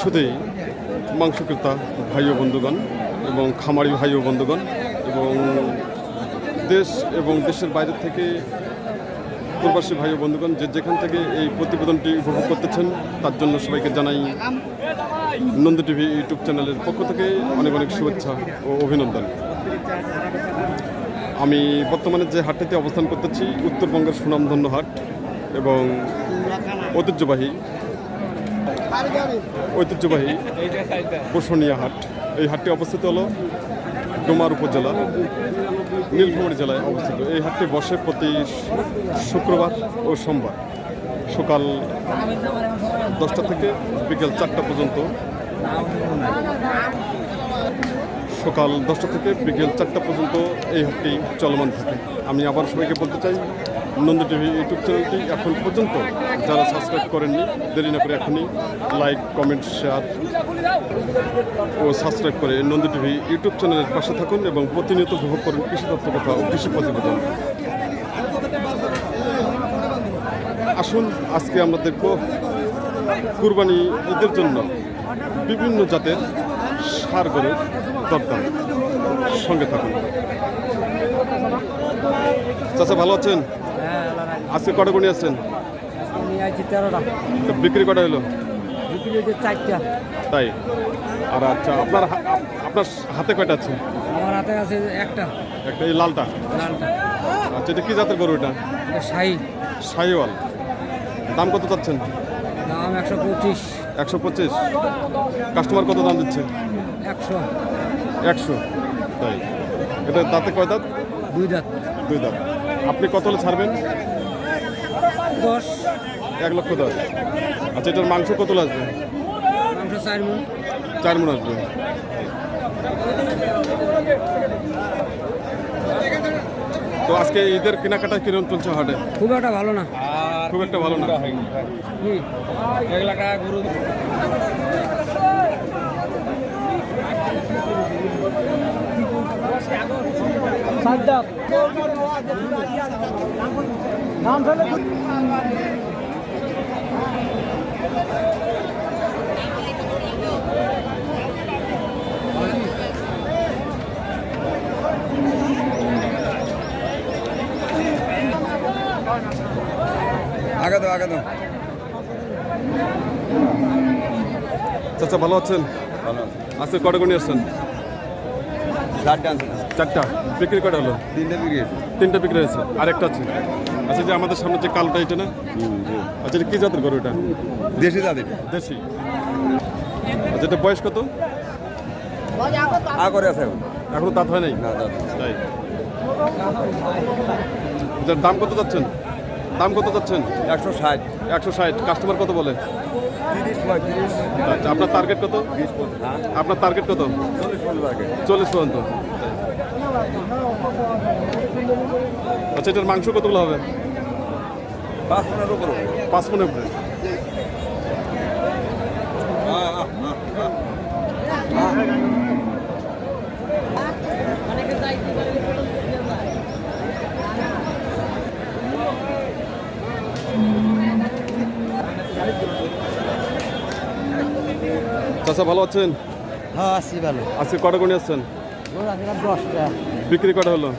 শুধুই মাংস ক্রেতা ভাই ও বন্ধুগণ এবং খামারি ভাই ও বন্ধুগণ এবং দেশ এবং দেশের বাইরে থেকে প্রবাসী ভাই ও বন্ধুগণ যে যেখান থেকে এই প্রতিবেদনটি উপভোগ করতেছেন, তার জন্য সবাইকে জানাই নন্দ টিভি ইউটিউব চ্যানেলের পক্ষ থেকে অনেক অনেক শুভেচ্ছা ও অভিনন্দন। আমি বর্তমানে যে হাটটিতে অবস্থান করতেছি, উত্তরবঙ্গের সুনামধন্য হাট এবং ঐতিহ্যবাহী ঐতিহ্যবাহী বসুনিয়া হাট। এই হাটটি অবস্থিত হলো ডোমার উপজেলা, নীলফামারী জেলায় অবস্থিত। এই হাটটি বসে প্রতি শুক্রবার ও সোমবার। সকাল দশটা থেকে বিকেল চারটা পর্যন্ত। সকাল দশটা থেকে বিকেল চারটা পর্যন্ত এই হাটটি চলমান থাকে। আমি আবার সবাইকে বলতে চাই নন্দ টিভি ইউটিউব চ্যানেলটি এখন পর্যন্ত যারা সাবস্ক্রাইব করেননি, দেরি না করে এখনই লাইক কমেন্ট শেয়ার ও সাবস্ক্রাইব করে নন্দ টিভি ইউটিউব চ্যানেলের পাশে থাকুন এবং প্রতিনিয়ত উপভোগ করুন কৃষি তথ্য কথা ও কৃষি প্রতিবেদন। আসুন, আজকে আমরা দেখব কুরবানি ঈদের জন্য বিভিন্ন জাতের সার গরুর দরদাম। সঙ্গে থাকুন। চাচা, ভালো আছেন? আজকে কটা গুণি আসছেন? বিক্রি কটা হলো তাই? আর আচ্ছা আপনার আপনার হাতে কয়টা আছে? আমার হাতে আছে একটা। একটা এই লালটা? লালটা। আচ্ছা এটা কি জাতের গরু এটা শাহি। শাহিওয়াল। দাম কত চাচ্ছেন? দাম একশো পঁচিশ। একশো পঁচিশ। কাস্টমার কত দাম দিচ্ছে? একশো। একশো। তাই। এটা দাঁতে কয় দাঁত? দুই দাঁত। দুই দাঁত। আপনি কত হলে ছাড়বেন? দশ। এক লক্ষ দশ। আচ্ছা এটার মাংস কত আসবে মাংস চার মন। চার মন আসবে। তো আজকে ঈদের কেনাকাটা কীরকম চলছে হাটে? খুব একটা ভালো না। খুব একটা ভালো না। এক লাখ টাকা গরু। আগে তো আগে তো চাচা ভালো আছেন? ভালো আজকে কটা গুণি আসছেন? চারটে। বিক্রি কটা হলো? তিনটে বিক্রি গেছে তিনটা বিক্রি হয়েছে। আরেকটা আছে। আচ্ছা যে আমাদের সামনে যে কালোটা এটা না? আচ্ছা এটা কি জাতের গরু এটা? দেশি তাদের দেশি। আচ্ছা এটা বয়স কত? করে আছে এখন। দাঁত হয় নাই? তাই। এটার দাম কত যাচ্ছেন? দাম কত যাচ্ছেন? একশো ষাট। একশো ষাট। কাস্টমার কত বলে? আচ্ছা আপনার টার্গেট কত? হ্যাঁ? আপনার টার্গেট কত? চল্লিশ পর্যন্ত আচ্ছা এটার মাংস কতগুলো হবে? পাঁচ পনেরো উপরে পাঁচ মনে উপরে। চাচা ভালো আছেন? হ্যাঁ আছি ভালো। আজকে কটা গুণে আসছেন? দশটা। বিক্রি কটা হলো?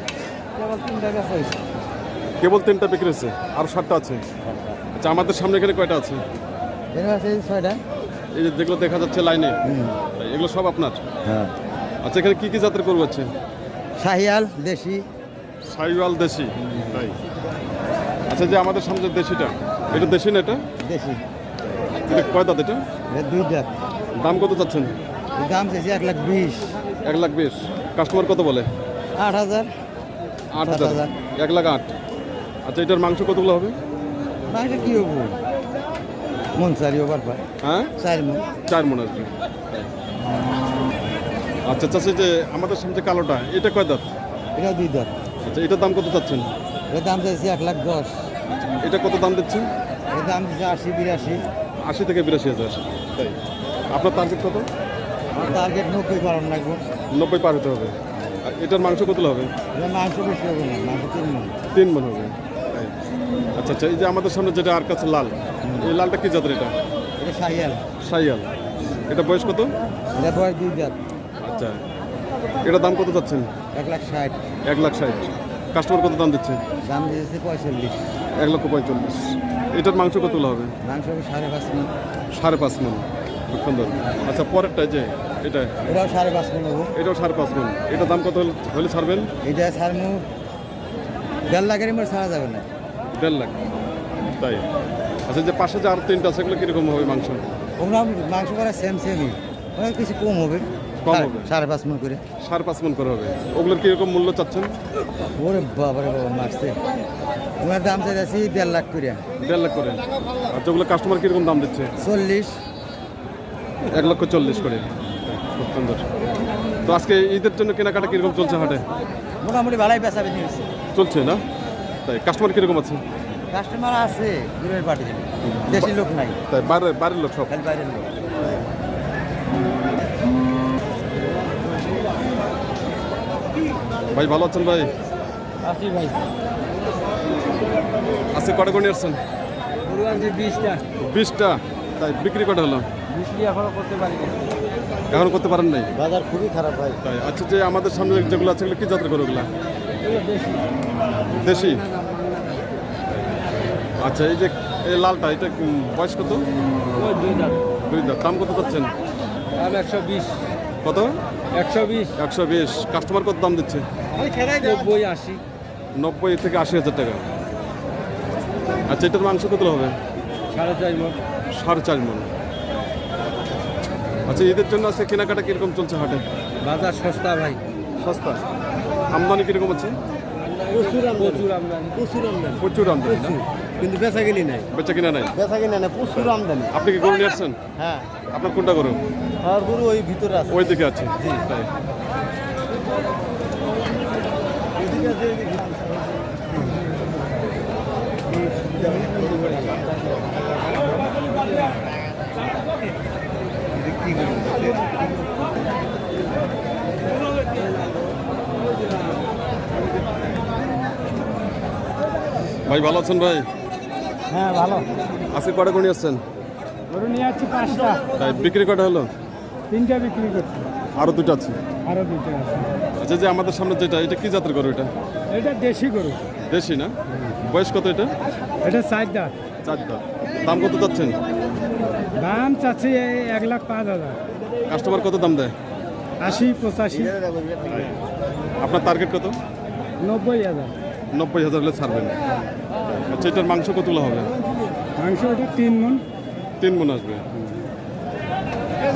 কেবল তিনটা বিক্রি হয়েছে আর সাতটা আছে। আচ্ছা আমাদের সামনে এখানে কয়টা আছে? ছয়টা। এই যে যেগুলো দেখা যাচ্ছে লাইনে এগুলো সব আপনার? হ্যাঁ। আচ্ছা এখানে কি কি জাতের গরু আছে? শাহিয়াল দেশি। সাইওয়াল দেশি তাই? আচ্ছা যে আমাদের সামনে দেশিটা এটা দেশি না এটা? দেশি। এটা কয় দাঁত এটা দুই দাঁত। দাম কত চাচ্ছেন? দাম চাইছি এক লাখ বিশ। এক লাখ বিশ। কাস্টমার কত বলে? আট হাজার। আট হাজার। এক লাখ আট। আচ্ছা এটার মাংস কতগুলো হবে? এটা কি হব? মন চারি ওভার পায়। হ্যাঁ? চার মন। চার মন আসবে আচ্ছা চাষি যে আমাদের সামনে কালোটা এটা কয় দাঁত? এটা দুই দাঁত। আচ্ছা এটার দাম কত চাচ্ছেন? এর দাম চাইছি এক লাখ দশ। এটা কত দাম দিচ্ছেন? এর দাম দিচ্ছে আশি বিরাশি। আশি থেকে বিরাশি হাজার। তাই। আপনার টার্গেট কত? আমার টার্গেট নব্বই পালন লাগবো। নব্বই পার হতে হবে। আর এটার মাংস কতগুলো হবে? মাংস বেশি হবে না মাংস তিন মন। তিন মন হবে। আচ্ছা আচ্ছা এই যে আমাদের সামনে যেটা আর কাছে লাল এই লালটা কি জাতের এটা? এটা শাহিয়াল সাইয়াল। এটা বয়স কত? এটা বয়স দুই দাঁত আচ্ছা। এটা দাম কত যাচ্ছেন এক লাখ ষাট। এক লাখ ষাট। কাস্টমার কত দাম দিচ্ছে? দাম দিয়েছে পঁয়তাল্লিশ এক লক্ষ পঁয়তাল্লিশ এটার মাংস কত হবে? মাংস হবে সাড়ে পাঁচ মিনিট সাড়ে পাঁচ মন। খুব সুন্দর। আচ্ছা পরেরটা যে এটা? এটাও সাড়ে পাঁচ হব। এটাও সাড়ে পাঁচ মন। এটার দাম কত হলে- ছাড়বেন? এটা ছাড়মু দেড় লাখের মধ্যে ছাড়া যাবে না। দেড় লাখ। তাই। আচ্ছা যে পাশে যে আর তিনটা আছে সেগুলো কীরকম হবে মাংস? ওগুলো মাংস করা সেম সেমই কিছু কম হবে। কম সাড়ে- হবে? সাড়ে পাঁচ মিনিট করে। সাড়ে পাঁচ মন করে হবে। ওগুলোর কীরকম মূল্য চাচ্ছেন? ওরে বাবারে বাবা মারছে। ওনার দাম চাইছি দেড় লাখ করে। দেড় লাখ করে। আর যেগুলো কাস্টমার কীরকম দাম দিচ্ছে? চল্লিশ। এক লক্ষ চল্লিশ করে। খুব সুন্দর। তো আজকে ঈদের জন্য কেনাকাটা কীরকম চলছে হাটে? মোটামুটি ভালোই বেচা বেশি চলছে না? তাই কাস্টমার কীরকম আছে? কাস্টমার আছে দূরের পার্টি দেশি লোক নাই। তাই বাইরে বাইরের লোক সব? বাইরের লোক। ভাই ভালো আছেন ভাই? আসি ভাই। আজকে কটা করে আসছেন? বিশটা। বিশটা? তাই বিক্রি কটা হলো? বিক্রি এখনও করতে এখন করতে পারেন নাই? বাজার খুবই খারাপ ভাই। তাই আচ্ছা যে আমাদের সামনে যেগুলো আছে কি যাত্রা করে ওগুলা বেশি দেশি? আচ্ছা এই যে এই লালটা এটা বয়স কত? দুই দাঁত। দাম কত পাচ্ছেন দাম একশো বিশ। কত? একশো বিশ। একশো বিশ। কাস্টমার কত দাম দিচ্ছে? নব্বই আশি। নব্বই থেকে আশি হাজার টাকা। আচ্ছা এটার মাংস কত হবে? সাড়ে চার মন। সাড়ে চার মন। আচ্ছা ঈদের জন্য আজকে কেনাকাটা কীরকম চলছে হাটে? বাজার সস্তা ভাই। সস্তা। আমদানি কীরকম আছে প্রচুর আমদানি। প্রচুর আমদানি। প্রচুর আমদানি? কিন্তু বেচা কিনি নাই। বেচা কিনা নাই? বেচা কিনা নাই প্রচুর আমদানি। আপনি কি গরু নিয়ে আসছেন? হ্যাঁ। আপনার কোনটা গরু? আর গরু ওই ভিতরে আছে। ওই দিকে আছে? তাই। ভাই ভালো আছেন ভাই? হ্যাঁ ভালো। আজকে কটা নিয়ে আসছেন? গরু নিয়ে যাচ্ছি পাঁচটা। তাই বিক্রি কটা হলো? তিনটা বিক্রি করছি। আরও দুটো আছে? আরও দুটো আছে। আচ্ছা যে আমাদের সামনে যেটা এটা কি জাতের গরু এটা? এটা দেশি গরু। দেশি না? বয়স কত এটা? এটা সাইজ দাঁত। চার দাঁত দাম কত যাচ্ছেন দাম চাচ্ছি এক লাখ পাঁচ হাজার। কাস্টমার কত দাম দেয়? আশি পঁচাশি। আপনার টার্গেট কত? নব্বই হাজার। নব্বই হাজার হলে ছাড়বেন। আচ্ছা এটার মাংস কতগুলো হবে? মাংস ওটা তিন মন। তিন মন আসবে।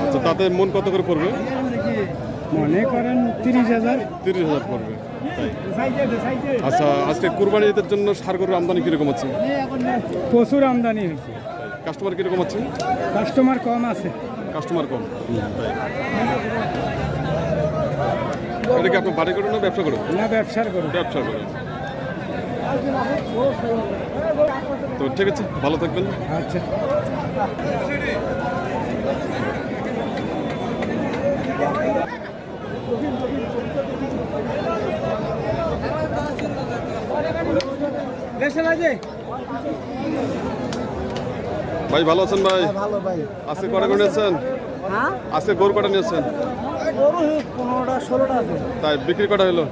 আচ্ছা তাতে মন কত করে পড়বে? মনে করেন তিরিশ হাজার? তিরিশ হাজার পড়বে আচ্ছা আজকে কুরবানি ঈদের জন্য সার গরুর আমদানি কীরকম আছে? প্রচুর আমদানি হয়েছে। কাস্টমার কীরকম আছে? কাস্টমার কম আছে। কাস্টমার কম এটা কি আপনার বাড়ি করুন না ব্যবসা করুন না ব্যবসার গরু। ব্যবসা করুন তো ঠিক আছে ভালো থাকবেন। আচ্ছা। ভাই ভালো আছেন ভাই? ভালো ভাই। আজকে কটা করে নিয়েছেন? হ্যাঁ? আজকে গরু কটা নিয়েছেন? তাই বিক্রি কটা হলো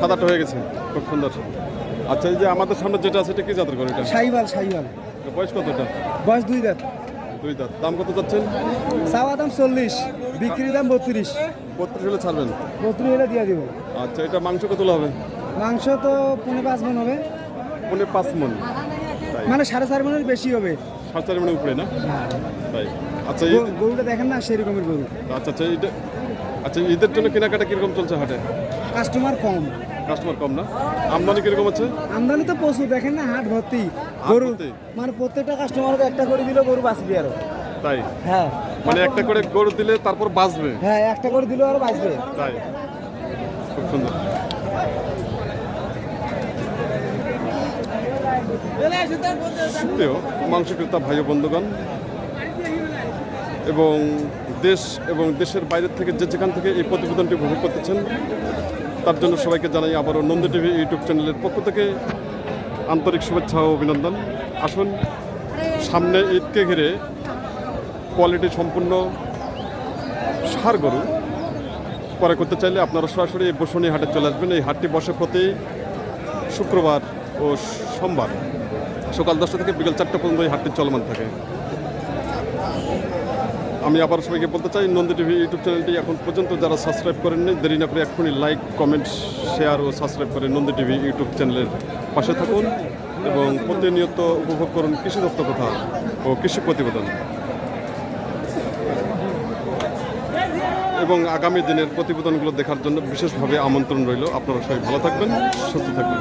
সাত আটটা। হয়ে গেছে খুব সুন্দর। আচ্ছা এই যে আমাদের সামনে যেটা আছে এটা কি জাতের গরু এটা? সাইবাল সাইবাল। বয়স কত এটা বয়স দুই দাঁত। দুই দাঁত। দাম কত যাচ্ছেন চাওয়া দাম চল্লিশ বিক্রি দাম বত্রিশ। বত্রিশ হলে ছাড়বেন? বত্রিশ হলে দিয়ে দিব। আচ্ছা এটা মাংস কত হবে? মাংস তো পনেরো পাঁচ মন হবে। পনেরো পাঁচ মন মানে সাড়ে চার মনের বেশি হবে। সাড়ে চার মনের উপরে না? তাই। আচ্ছা এই- গরুটা দেখেন না সেরকমের গরু। আচ্ছা আচ্ছা এইটা আচ্ছা ঈদের জন্য কেনাকাটা কীরকম চলছে হাটে? কাস্টমার কম। কাস্টমার কম না? আমদানি কীরকম আছে? আমদানি তো প্রচুর দেখেন না হাট ভর্তি। গরু? মানে প্রত্যেকটা কাস্টমারকে একটা করে দিলেও গরু বাঁচবে আরও। তাই? হ্যাঁ। মানে একটা করে গরু দিলে তারপর বাঁচবে? হ্যাঁ একটা করে দিলেও আরও বাঁচবে। তাই? খুব সুন্দর। মাংস ক্রেতা ভাই বন্ধুগণ এবং দেশ এবং দেশের বাইরের থেকে যে যেখান থেকে এই প্রতিবেদনটি উপভোগ করতেছেন তার জন্য সবাইকে জানাই আবারও নন্দী টিভি ইউটিউব চ্যানেলের পক্ষ থেকে আন্তরিক শুভেচ্ছা ও অভিনন্দন। আসুন সামনে ঈদকে ঘিরে কোয়ালিটি সম্পূর্ণ সার গরু। পরে করতে চাইলে আপনারা সরাসরি বসুনি হাটে চলে আসবেন। এই হাটটি বসে প্রতি শুক্রবার ও সোমবার সকাল দশটা থেকে বিকেল চারটা পর্যন্ত এই হাটটি চলমান থাকে। আমি আবার সবাইকে বলতে চাই, নন্দী টিভি ইউটিউব চ্যানেলটি এখন পর্যন্ত যারা সাবস্ক্রাইব করেননি, দেরি না করে এক্ষুনি লাইক, কমেন্ট, শেয়ার ও সাবস্ক্রাইব করে নন্দী টিভি ইউটিউব চ্যানেলের পাশে থাকুন এবং প্রতিনিয়ত উপভোগ করুন কৃষি দত্ত কথা ও কৃষি প্রতিবেদন। এবং আগামী দিনের প্রতিবেদনগুলো দেখার জন্য বিশেষভাবে আমন্ত্রণ রইল। আপনারা সবাই ভালো থাকবেন, সুস্থ থাকবেন।